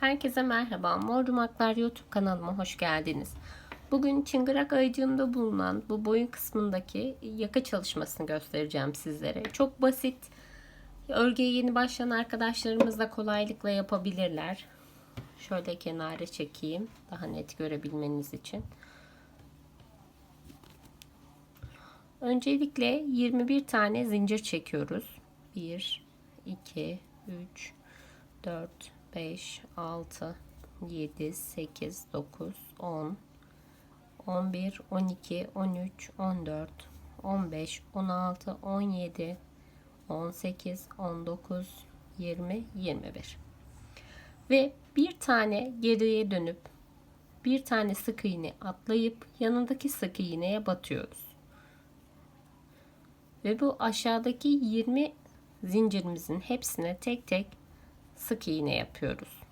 Herkese merhaba. Mor Dumaklar YouTube kanalıma hoş geldiniz. Bugün çıngırak ayıcığımda bulunan bu boyun kısmındaki yaka çalışmasını göstereceğim sizlere. Çok basit. Örgüye yeni başlayan arkadaşlarımız da kolaylıkla yapabilirler. Şöyle kenara çekeyim. Daha net görebilmeniz için. Öncelikle 21 tane zincir çekiyoruz. 1, 2, 3, 4, 5, 6, 7, 8, 9, 10, 11, 12, 13, 14, 15, 16, 17, 18, 19, 20, 21. Ve bir tane geriye dönüp bir tane sık iğne atlayıp yanındaki sık iğneye batıyoruz. Ve bu aşağıdaki 20 zincirimizin hepsine tek tek sık iğne yapıyoruz.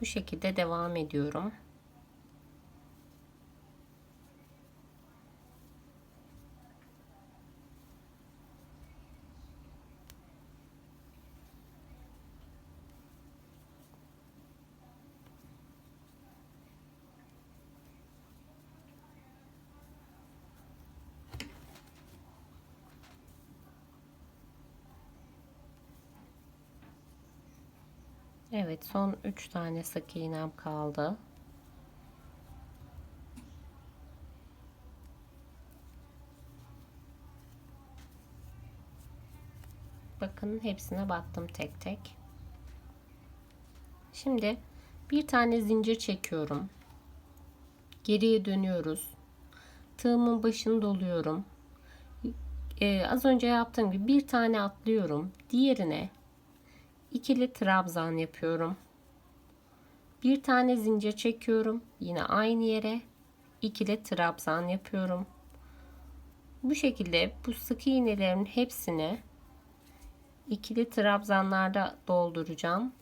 Bu şekilde devam ediyorum. Evet son 3 tane sık iğnem kaldı. Bakın hepsine battım tek tek. Şimdi bir tane zincir çekiyorum. Geriye dönüyoruz. Tığımın başını doluyorum. Ee, az önce yaptığım gibi bir tane atlıyorum. Diğerine ikili trabzan yapıyorum. Bir tane zincir çekiyorum. Yine aynı yere ikili trabzan yapıyorum. Bu şekilde bu sık iğnelerin hepsini ikili trabzanlarda dolduracağım.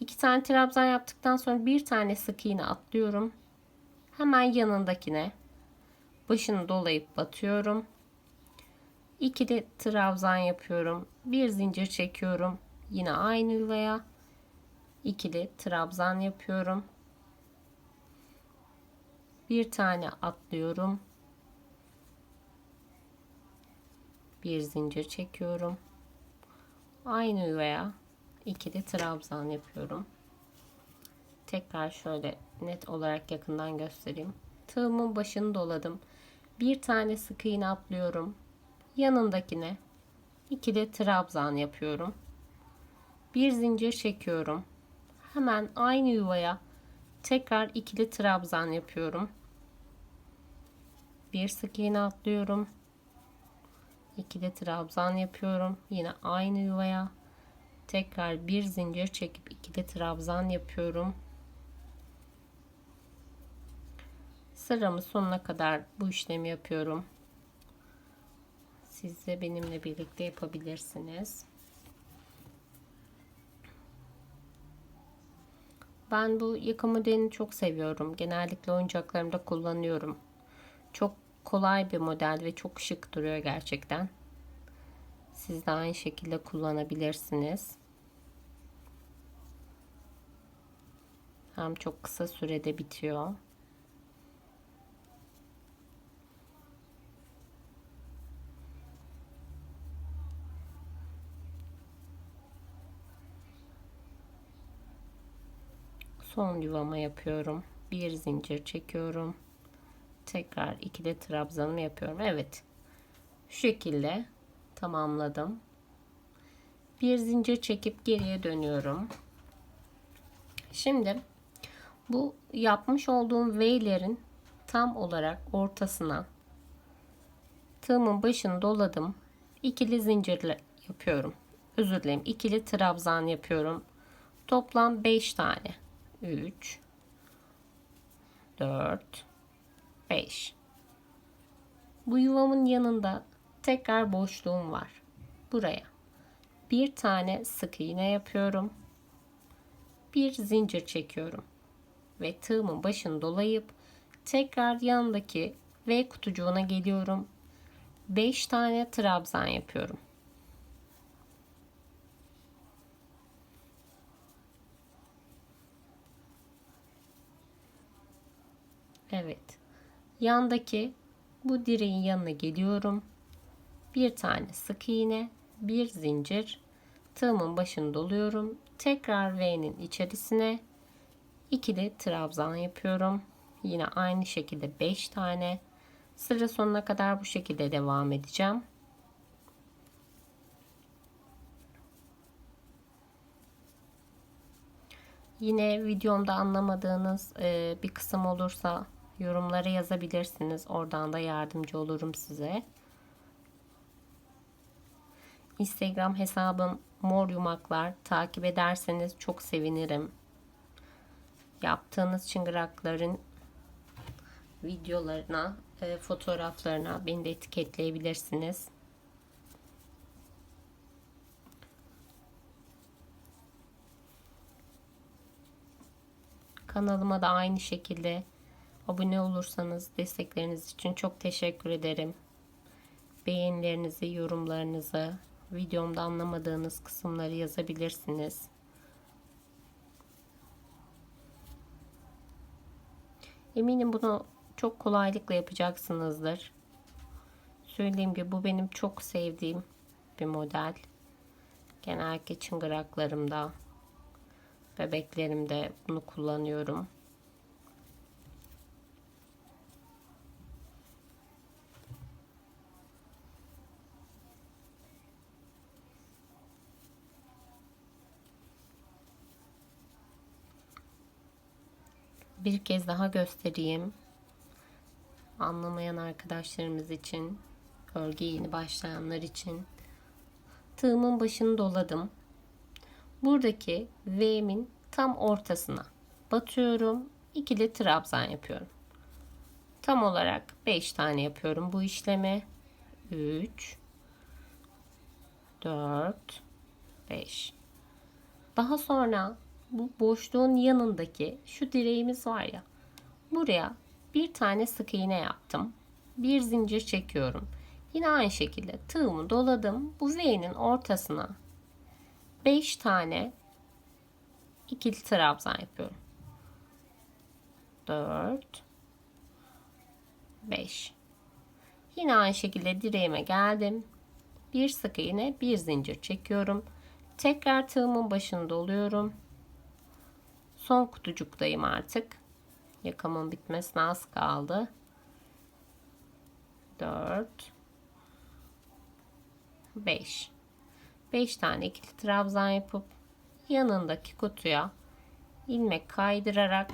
İki tane trabzan yaptıktan sonra bir tane sık iğne atlıyorum. Hemen yanındakine başını dolayıp batıyorum ikili trabzan yapıyorum. Bir zincir çekiyorum. Yine aynı yuvaya ikili trabzan yapıyorum. Bir tane atlıyorum. Bir zincir çekiyorum. Aynı yuvaya ikili trabzan yapıyorum. Tekrar şöyle net olarak yakından göstereyim. Tığımın başını doladım. Bir tane sık iğne atlıyorum yanındakine ikili trabzan yapıyorum. Bir zincir çekiyorum. Hemen aynı yuvaya tekrar ikili trabzan yapıyorum. Bir sık iğne atlıyorum. İkili trabzan yapıyorum. Yine aynı yuvaya tekrar bir zincir çekip ikili trabzan yapıyorum. Sıramın sonuna kadar bu işlemi yapıyorum. Siz de benimle birlikte yapabilirsiniz. Ben bu yaka modelini çok seviyorum. Genellikle oyuncaklarımda kullanıyorum. Çok kolay bir model ve çok şık duruyor gerçekten. Siz de aynı şekilde kullanabilirsiniz. Hem çok kısa sürede bitiyor. Son yuvama yapıyorum. Bir zincir çekiyorum. Tekrar ikili trabzanımı yapıyorum. Evet. Şu şekilde tamamladım. Bir zincir çekip geriye dönüyorum. Şimdi bu yapmış olduğum V'lerin tam olarak ortasına tığımın başını doladım. İkili zincirle yapıyorum. Özür dilerim. İkili trabzan yapıyorum. Toplam 5 tane. 3 4 5 Bu yuvamın yanında tekrar boşluğum var. Buraya bir tane sık iğne yapıyorum. Bir zincir çekiyorum. ve tığımın başını dolayıp tekrar yanındaki V kutucuğuna geliyorum. 5 tane trabzan yapıyorum. Evet. Yandaki bu direğin yanına geliyorum. Bir tane sık iğne, bir zincir, tığımın başını doluyorum. Tekrar V'nin içerisine ikili trabzan yapıyorum. Yine aynı şekilde 5 tane. Sıra sonuna kadar bu şekilde devam edeceğim. Yine videomda anlamadığınız bir kısım olursa yorumlara yazabilirsiniz. Oradan da yardımcı olurum size. Instagram hesabım mor yumaklar takip ederseniz çok sevinirim. Yaptığınız çıngırakların videolarına, e, fotoğraflarına beni de etiketleyebilirsiniz. Kanalıma da aynı şekilde abone olursanız destekleriniz için çok teşekkür ederim. Beğenilerinizi, yorumlarınızı, videomda anlamadığınız kısımları yazabilirsiniz. Eminim bunu çok kolaylıkla yapacaksınızdır. Söylediğim gibi bu benim çok sevdiğim bir model. Genellikle çıngıraklarımda, bebeklerimde bunu kullanıyorum. Bir kez daha göstereyim. Anlamayan arkadaşlarımız için, örgü yeni başlayanlar için tığımın başını doladım. Buradaki V'min tam ortasına batıyorum. ikili trabzan yapıyorum. Tam olarak 5 tane yapıyorum bu işlemi. 3 4 5 Daha sonra bu boşluğun yanındaki şu direğimiz var ya. Buraya bir tane sık iğne yaptım. Bir zincir çekiyorum. Yine aynı şekilde tığımı doladım. Bu V'nin ortasına 5 tane ikili trabzan yapıyorum. 4 5 Yine aynı şekilde direğime geldim. Bir sık iğne, bir zincir çekiyorum. Tekrar tığımın başını doluyorum. Son kutucuktayım artık. Yakamın bitmesine az kaldı. 4 5 5 tane ikili trabzan yapıp yanındaki kutuya ilmek kaydırarak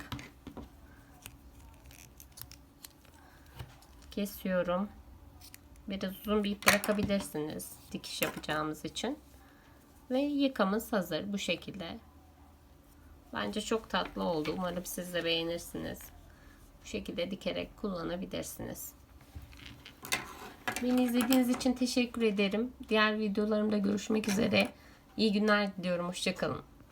kesiyorum. Biraz uzun bir ip bırakabilirsiniz dikiş yapacağımız için. Ve yıkamız hazır bu şekilde. Bence çok tatlı oldu. Umarım siz de beğenirsiniz. Bu şekilde dikerek kullanabilirsiniz. Beni izlediğiniz için teşekkür ederim. Diğer videolarımda görüşmek üzere. İyi günler diliyorum. Hoşçakalın.